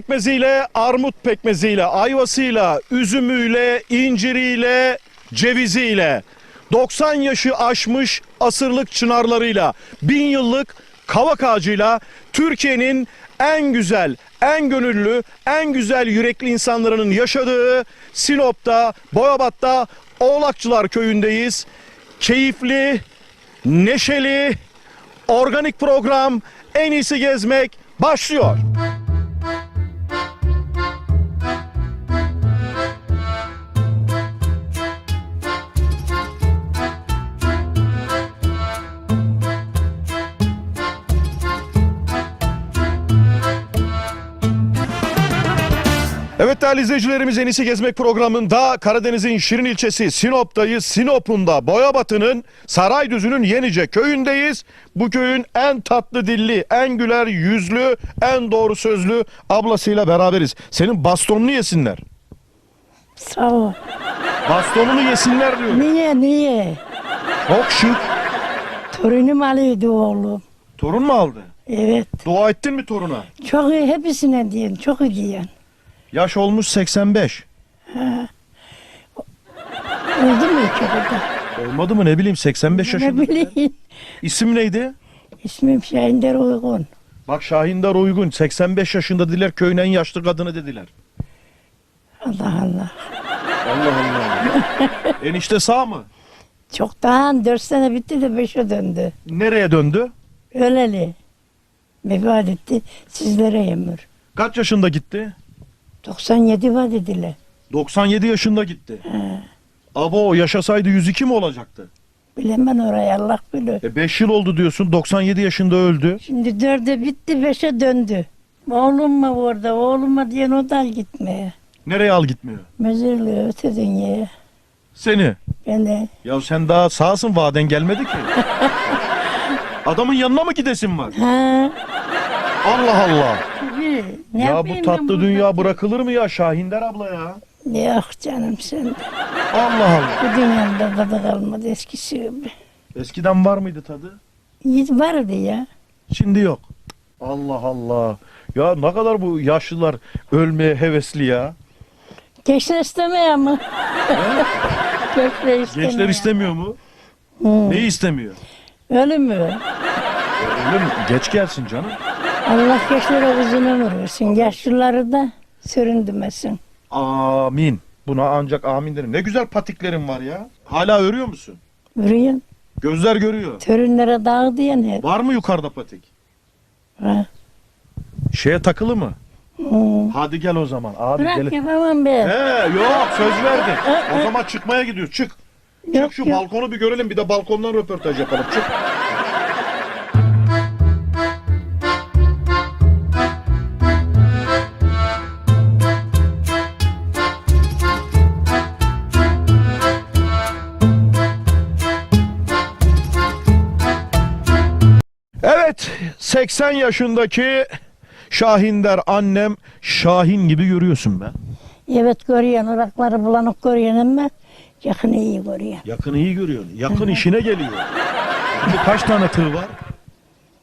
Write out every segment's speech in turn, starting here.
pekmeziyle, armut pekmeziyle, ayvasıyla, üzümüyle, inciriyle, ceviziyle, 90 yaşı aşmış asırlık çınarlarıyla, bin yıllık kavak ağacıyla Türkiye'nin en güzel, en gönüllü, en güzel yürekli insanların yaşadığı Sinop'ta, Boyabat'ta Oğlakçılar köyündeyiz. Keyifli, neşeli, organik program en iyisi gezmek başlıyor. Evet değerli izleyicilerimiz En İyisi Gezmek programında Karadeniz'in Şirin ilçesi Sinop'tayız. Sinop'un da Boyabatı'nın Saraydüzü'nün Yenice köyündeyiz. Bu köyün en tatlı dilli, en güler yüzlü, en doğru sözlü ablasıyla beraberiz. Senin bastonunu yesinler. Sağ ol. Bastonunu yesinler diyor. Niye niye? Çok şık. Torunum alıyordu oğlum. Torun mu aldı? Evet. Dua ettin mi toruna? Çok iyi hepsine diyen, çok iyi diyen. Yaş olmuş 85. Oldu mu ki burada? Olmadı mı ne bileyim 85 Ne yaşında. bileyim. İsim neydi? İsmim Şahinder Uygun. Bak Şahindar Uygun 85 yaşında dediler köyün en yaşlı kadını dediler. Allah Allah. Allah Allah. Enişte sağ mı? Çoktan dört sene bitti de beşe döndü. Nereye döndü? Öleli. Vefat etti. Sizlere ömür. Kaç yaşında gitti? 97 var dediler. 97 yaşında gitti. He. Abo yaşasaydı 102 mi olacaktı? Bilemem orayı Allah bilir. E 5 yıl oldu diyorsun 97 yaşında öldü. Şimdi dörde bitti beşe döndü. Oğlum mu orada oğlum mu diyen o da gitmeye. Nereye al gitmiyor? Mezarlığı öte dünyaya. Seni. Beni Ya sen daha sağsın vaden gelmedi ki. Adamın yanına mı gidesin var? Ha, Allah Allah. Ne ya bu yapayım ben tatlı burada? dünya bırakılır mı ya Şahinder abla ya? Yok canım sen de. Allah Allah. Bu dünyada tadı kalmadı eskisi gibi. Eskiden var mıydı tadı? Hiç vardı ya. Şimdi yok. Allah Allah. Ya ne kadar bu yaşlılar ölmeye hevesli ya. Gençler istemiyor mu? Gençler istemiyor. Gençler istemiyor mu? Hı. Neyi istemiyor? Ölümü. Ölüm geç gelsin canım. Allah gençlere uzun ömür versin. Yaşlıları da süründürmesin. Amin. Buna ancak amin derim. Ne güzel patiklerin var ya. Hala örüyor musun? Vuruyorsun. Gözler görüyor. Törünlere dağ diyen hep. Var mı yukarıda patik? Ha. Şeye takılı mı? Hı. Hadi gel o zaman. Abi Bırak gel. yapamam ben. He yok söz verdin. O zaman çıkmaya gidiyor. Çık. Çık Yok, şu yok. balkonu bir görelim. Bir de balkondan röportaj yapalım. Çık. 80 yaşındaki Şahinder annem Şahin gibi görüyorsun be. Evet görüyorsun. Irakları bulanık görüyorsun ama yakını iyi görüyorsun. Yakın iyi görüyorsun. Yakın işine geliyor. Şimdi kaç tane tığ var?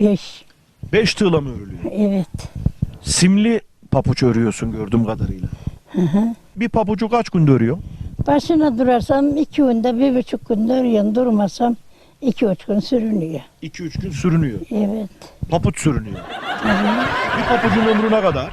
Beş. Beş tığla mı örülüyor? Evet. Simli papuç örüyorsun gördüğüm kadarıyla. Bir papucu kaç günde örüyor? Başına durarsam iki günde, bir buçuk günde örüyorsun. Durmasam iki üç gün sürünüyor. 2-3 gün sürünüyor. Evet. Papuç sürünüyor. Tabii. Bir papucun ömrü ne kadar?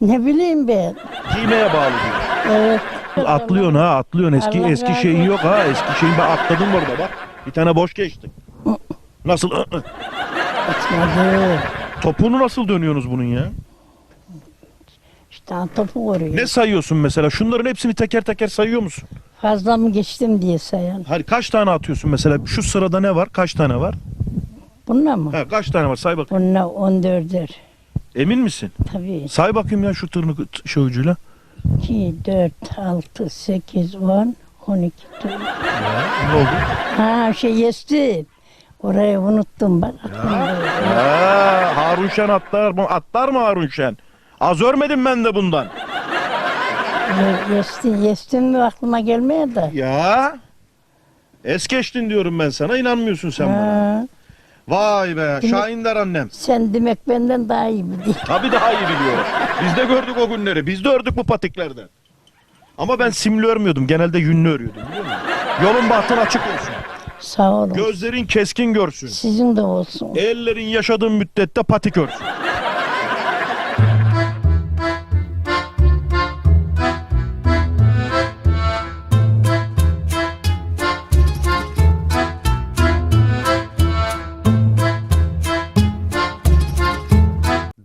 Ne bileyim ben. Giymeye bağlı diyor. Evet. Atlıyorsun ha atlıyorsun. Eski Allah eski razı şeyin olsun. yok ha. Eski şeyin ben atladım orada bak. Bir tane boş geçtim. Nasıl? ı, ı. Açmadı. Topuğunu nasıl dönüyorsunuz bunun ya? İşte topu koruyor. Ne sayıyorsun mesela? Şunların hepsini teker teker sayıyor musun? Fazla mı geçtim diye sayan. Hani kaç tane atıyorsun mesela? Şu sırada ne var? Kaç tane var? Bununla mı? Ha, kaç tane var? Say bakayım. On dörder. Emin misin? Tabii. Say bakayım ya şu tırnık şu ucuyla. 2, 4, 6, 8, 10, 12. Ne oldu? Ha şey geçtim. Orayı unuttum bak. aklımda. Ha, Harun Şen atlar mı? Atlar mı Harun Şen? Az örmedim ben de bundan. Geçtim, geçtim mi aklıma gelmeye de. Ya. Es geçtin diyorum ben sana. inanmıyorsun sen bana. Vay be. Şahinler annem. sen demek benden daha iyi biliyorsun. Tabii daha iyi biliyorum. Biz de gördük o günleri. Biz de ördük bu patiklerden. Ama ben simli örmüyordum. Genelde yünlü örüyordum biliyor musun? Yolun bahtın açık olsun. Sağ olun. Gözlerin keskin görsün. Sizin de olsun. Ellerin yaşadığın müddette patik örsün.